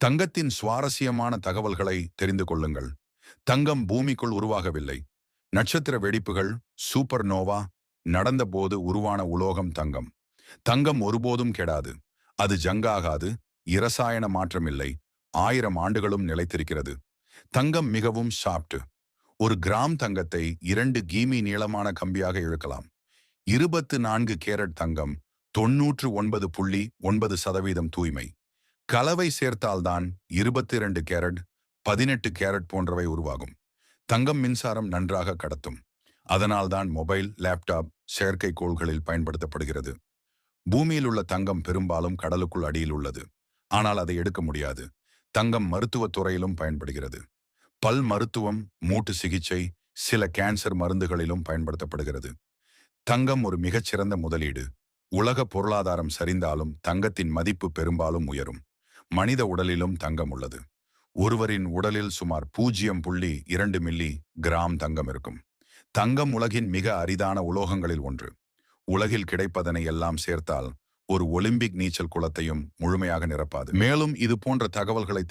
தங்கத்தின் சுவாரஸ்யமான தகவல்களை தெரிந்து கொள்ளுங்கள். தங்கம் பூமிக்குள் உருவாகவில்லை. நட்சத்திர வெடிப்புகள் சூப்பர் நோவா நடந்தபோது உருவான உலோகம் தங்கம். தங்கம் ஒருபோதும் கெடாது. அது ஜங்காகாது இரசாயன மாற்றமில்லை ஆயிரம் ஆண்டுகளும் நிலைத்திருக்கிறது. தங்கம் மிகவும் சாப்ட் ஒரு கிராம் தங்கத்தை இரண்டு கீமி நீளமான கம்பியாக இழுக்கலாம். இருபத்து நான்கு கேரட் தங்கம் தொன்னூற்று ஒன்பது புள்ளி ஒன்பது சதவீதம் தூய்மை. கலவை சேர்த்தால்தான் இருபத்தி இரண்டு கேரட் பதினெட்டு கேரட் போன்றவை உருவாகும். தங்கம் மின்சாரம் நன்றாக கடத்தும். அதனால்தான் மொபைல் லேப்டாப் செயற்கைக்கோள்களில் பயன்படுத்தப்படுகிறது. பூமியில் உள்ள தங்கம் பெரும்பாலும் கடலுக்குள் அடியில் உள்ளது. ஆனால் அதை எடுக்க முடியாது. தங்கம் மருத்துவத் துறையிலும் பயன்படுகிறது. பல் மருத்துவம் மூட்டு சிகிச்சை சில கேன்சர் மருந்துகளிலும் பயன்படுத்தப்படுகிறது. தங்கம் ஒரு மிகச்சிறந்த முதலீடு. உலக பொருளாதாரம் சரிந்தாலும் தங்கத்தின் மதிப்பு பெரும்பாலும் உயரும். மனித உடலிலும் தங்கம் உள்ளது. ஒருவரின் உடலில் சுமார் பூஜ்ஜியம் புள்ளி இரண்டு மில்லி கிராம் தங்கம் இருக்கும். தங்கம் உலகின் மிக அரிதான உலோகங்களில் ஒன்று. உலகில் கிடைப்பதனை எல்லாம் சேர்த்தால் ஒரு ஒலிம்பிக் நீச்சல் குளத்தையும் முழுமையாக நிரப்பாது. மேலும் இது போன்ற தகவல்களை